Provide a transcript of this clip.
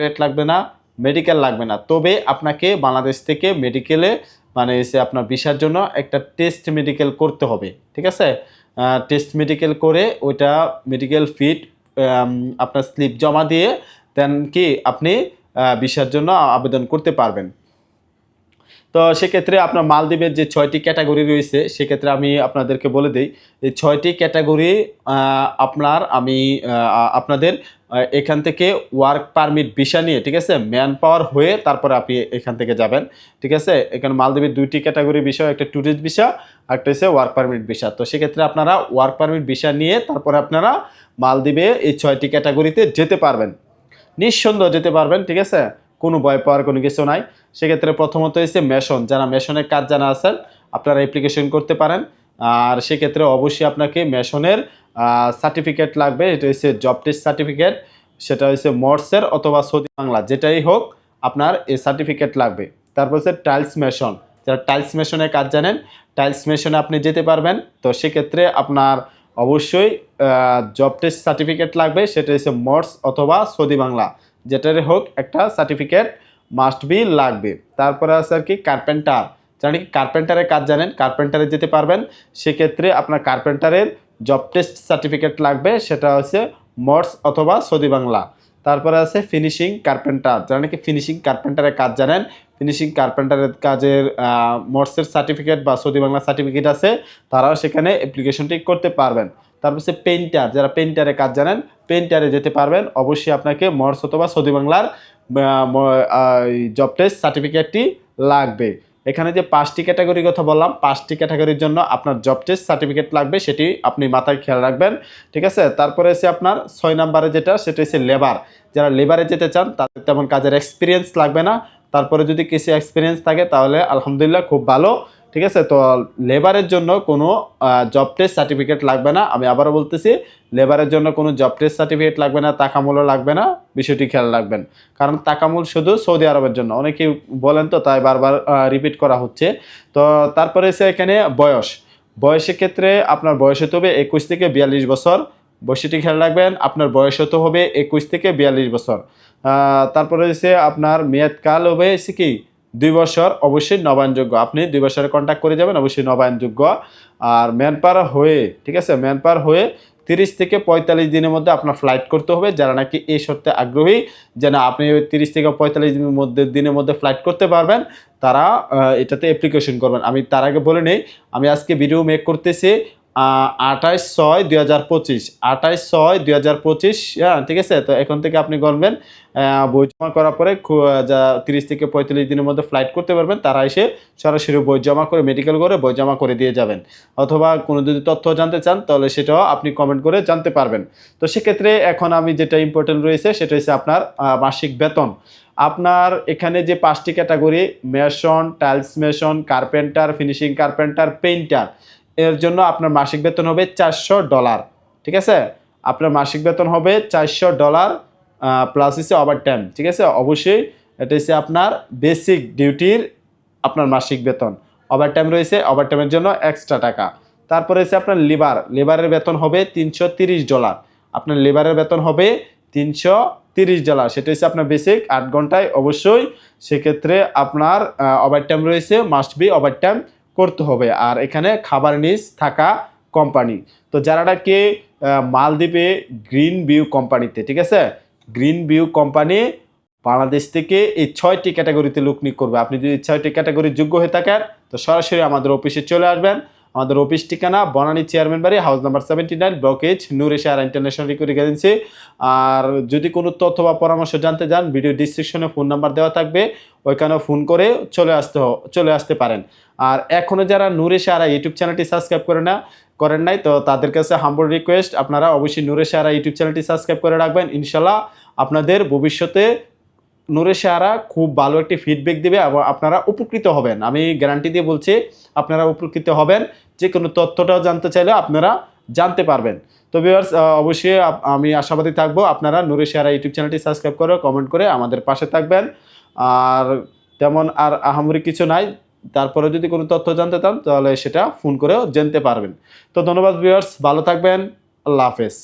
Certificate লাগবে না medical লাগবে না। তবে আপনাকে বাংলাদেশ থেকে মেডিকেলে মানে এসে আপনার ভিসার জন্য একটা টেস্ট মেডিকেল করতে হবে, ঠিক আছে? টেস্ট মেডিকেল করে ওইটা মেডিকেল ফিট আপনার স্লিপ জমা দিয়ে দেন কি আপনি ভিসার জন্য আবেদন করতে পারবেন। তো সেক্ষেত্রে আপনার মালদ্বীপের যে ছয়টি ক্যাটাগরি রয়েছে, সেক্ষেত্রে আমি আপনাদেরকে বলে দিই এই ছয়টি ক্যাটাগরি আপনার আমি আপনাদের এখান থেকে ওয়ার্ক পারমিট ভিসা নিয়ে, ঠিক আছে ম্যান পাওয়ার হয়ে তারপরে আপনি এখান থেকে যাবেন, ঠিক আছে? এখানে মালদ্বীপের দুইটি ক্যাটাগরি বিষয়, একটা ট্যুরিস্ট ভিসা একটা হচ্ছে ওয়ার্ক পারমিট ভিসা তো সেক্ষেত্রে আপনারা ওয়ার্ক পারমিট ভিসা নিয়ে তারপরে আপনারা মালদ্বীপে এই ছয়টি ক্যাটাগরিতে যেতে পারবেন। নিঃসন্দেহ যেতে পারবেন, ঠিক আছে? কোনো ভয় পাওয়ার কোনো কিছু নাই। সেক্ষেত্রে প্রথমত হচ্ছে মেশন। যারা মেশনের কাজ জানা আছেন, আপনারা অ্যাপ্লিকেশন করতে পারেন। আর সেক্ষেত্রে অবশ্যই আপনাকে মেশনের সার্টিফিকেট লাগবে। এটা হচ্ছে জব টেস্ট সার্টিফিকেট সেটা হচ্ছে মর্সের অথবা সৌদি বাংলা, যেটাই হোক আপনার এই সার্টিফিকেট লাগবে। তারপর হচ্ছে টাইলস মেশন যারা টাইলস মেশনের কাজ জানেন টাইলস মেশনে আপনি যেতে পারবেন। তো সেক্ষেত্রে আপনার অবশ্যই জব টেস্ট সার্টিফিকেট লাগবে। সেটা হচ্ছে মর্স অথবা সৌদি বাংলা। যেটারই হোক একটা সার্টিফিকেট মাস্ট বি লাগবে। তারপরে আছে আর কি কার্পেন্টার কি কার্পেন্টারের কাজ জানেন? কার্পেন্টারে যেতে পারবেন। সেক্ষেত্রে আপনার কার্পেন্টারের জব টেস্ট সার্টিফিকেট লাগবে। সেটা হচ্ছে মর্স অথবা সৌদি বাংলা। তারপরে আছে ফিনিশিং কার্পেন্টার যারা নাকি ফিনিশিং কার্পেন্টারের কাজ জানেন? ফিনিশিং কার্পেন্টারের কাজের মর্সের সার্টিফিকেট বা সৌদি বাংলা সার্টিফিকেট আছে। তারাও সেখানে অ্যাপ্লিকেশনটি করতে পারবেন। তারপর হচ্ছে পেইন্টার যারা পেন্টারে কাজ জানেন পেইন্টারে যেতে পারবেন, অবশ্যই আপনাকে মর্স অথবা সৌদি বাংলার জব টেস্ট সার্টিফিকেটটি লাগবে। এখানে যে পাঁচটি ক্যাটাগরির কথা বললাম, পাঁচটি ক্যাটাগরির জন্য আপনার জব টেস্ট সার্টিফিকেট লাগবে, সেটি আপনি মাথায় খেয়াল রাখবেন, ঠিক আছে? তারপরে এসে আপনার ছয় নাম্বারে যেটা, সেটা হচ্ছে লেবার যারা লেবারে যেতে চান, তাদের তেমন কাজের এক্সপিরিয়েন্স লাগবে না। তারপরে যদি কিছু এক্সপিরিয়েন্স থাকে, তাহলে আলহামদুলিল্লাহ খুব ভালো। ঠিক আছে? তো লেবারের জন্য কোনো জব টেস্ট সার্টিফিকেট লাগবে না। আমি আবারও বলতেছি লেবারের জন্য কোনো জব টেস্ট সার্টিফিকেট লাগবে না তাকামূলও লাগবে না, বিষয়টি খেয়াল রাখবেন। কারণ তাকামূল শুধু সৌদি আরবের জন্য। অনেকেই বলেন তো, তাই বারবার রিপিট করা হচ্ছে। তো তারপরে এসে এখানে বয়স। বয়সের ক্ষেত্রে আপনার বয়স হতে হবে একুশ থেকে বিয়াল্লিশ বছর। বয়সটি খেয়াল রাখবেন, আপনার বয়স হতে হবে একুশ থেকে বিয়াল্লিশ বছর। তারপরে হচ্ছে আপনার মেয়াদকাল হবে হচ্ছে কি? দুই বছর অবশ্যই নবায়নযোগ্য। আপনি দুই বছরের কন্ট্যাক্ট করে যাবেন, অবশ্যই নবায়নযোগ্য। আর ম্যানপার হয়ে, ঠিক আছে? ম্যানপার হয়ে তিরিশ থেকে পঁয়তাল্লিশ দিনের মধ্যে আপনার ফ্লাইট করতে হবে। যারা নাকি এই শর্তে আগ্রহী যে না আপনি ওই তিরিশ থেকে পঁয়তাল্লিশ দিনের মধ্যে দিনের মধ্যে ফ্লাইট করতে পারবেন, তারা এটাতে অ্যাপ্লিকেশন করবেন। আমি তার আগে বলে নেই, আমি আজকে ভিডিও মেক করতেছি। আঠাইশ ছয় দুই হাজার পঁচিশ। আঠাইশ ছয় দুই হাজার পঁচিশ হ্যাঁ ঠিক আছে? তো এখন থেকে আপনি আহ, বই জমা করার পরে যা তিরিশ থেকে পঁয়তাল্লিশ দিনের মধ্যে ফ্লাইট করতে পারবেন। তারা এসে সরাসরি বই জমা করে মেডিকেল করে বই জমা করে দিয়ে যাবেন। অথবা কোনো যদি তথ্য জানতে চান তাহলে সেটাও আপনি কমেন্ট করে জানতে পারবেন। তো সেক্ষেত্রে এখন আমি যেটা ইম্পর্টেন্ট রয়েছে সেটা হচ্ছে আপনার মাসিক বেতন। আপনার এখানে যে পাঁচটি category mason tiles mason carpenter finishing carpenter painter এর জন্য আপনার মাসিক বেতন হবে চারশো ডলার, ঠিক আছে? আপনার মাসিক বেতন হবে চারশো ডলার প্লাস হচ্ছে ওভার টাইম ঠিক আছে? অবশ্যই এটা হচ্ছে আপনার বেসিক ডিউটির আপনার মাসিক বেতন। ওভার টাইম রয়েছে ওভার টাইমের জন্য এক্সট্রা টাকা। তারপরে হচ্ছে আপনার লিভার লিভারের বেতন হবে তিনশো ডলার। আপনার লিভারের বেতন হবে তিনশো তিরিশ ডলার, সেটা হচ্ছে আপনার বেসিক আট ঘন্টায়। অবশ্যই সেক্ষেত্রে আপনার ওভার টাইম রয়েছে মাস্ট বি ওভার টাইম করতে হবে। আর এখানে খাবার নিজ থাকা কোম্পানি তো যারা নাকি মালদ্বীপে গ্রিন ভিউ কোম্পানিতে ঠিক আছে? গ্রিন ভিউ কোম্পানি বাংলাদেশ থেকে এই ছয়টি ক্যাটাগরিতে লোক নিয়োগ করবে। আপনি যদি ছয়টি ক্যাটাগরির যোগ্য হয়ে থাকেন, তো সরাসরি আমাদের অফিসে চলে আসবেন। আমাদের অফিস ঠিকানা বনানী চেয়ারম্যান বাড়ি, house number seventy nine blockage Noor এশিয়ার ইন্টারন্যাশনাল রিক্রুটিং এজেন্সি আর যদি কোনো তথ্য বা পরামর্শ জানতে চান, ভিডিও ডিসক্রিপশনে ফোন নাম্বার দেওয়া থাকবে, ওইখানেও ফোন করে চলে আসতে চলে আসতে পারেন। আর এখনও যারা নূরে সারা ইউটিউব চ্যানেলটি সাবস্ক্রাইব করে না, করেন নাই, তো তাদের কাছে হাম্বল রিকোয়েস্ট আপনারা অবশ্যই নূরে সারা ইউটিউব চ্যানেলটি সাবস্ক্রাইব করে রাখবেন। ইনশাল্লাহ আপনাদের ভবিষ্যতে নূরে সারা খুব ভালো একটি ফিডব্যাক দেবে এবং আপনারা উপকৃত হবেন। আমি গ্যারান্টি দিয়ে বলছি, আপনারা উপকৃত হবেন। যে কোনো তথ্যটাও জানতে চাইলে আপনারা জানতে পারবেন। তো ভিউয়ার্স অবশ্যই আমি আশাবাদী থাকব, আপনারা নূরে সারা ইউটিউব চ্যানেলটি সাবস্ক্রাইব করে কমেন্ট করে আমাদের পাশে থাকবেন। আর তেমন আর আহামরি কিছু নাই। তারপরে যদি কোনো তথ্য জানতে চান, তাহলে সেটা ফোন করেও জানতে পারবেন। তো ধন্যবাদ ভিউয়ার্স ভালো থাকবেন। আল্লাহ হাফেজ।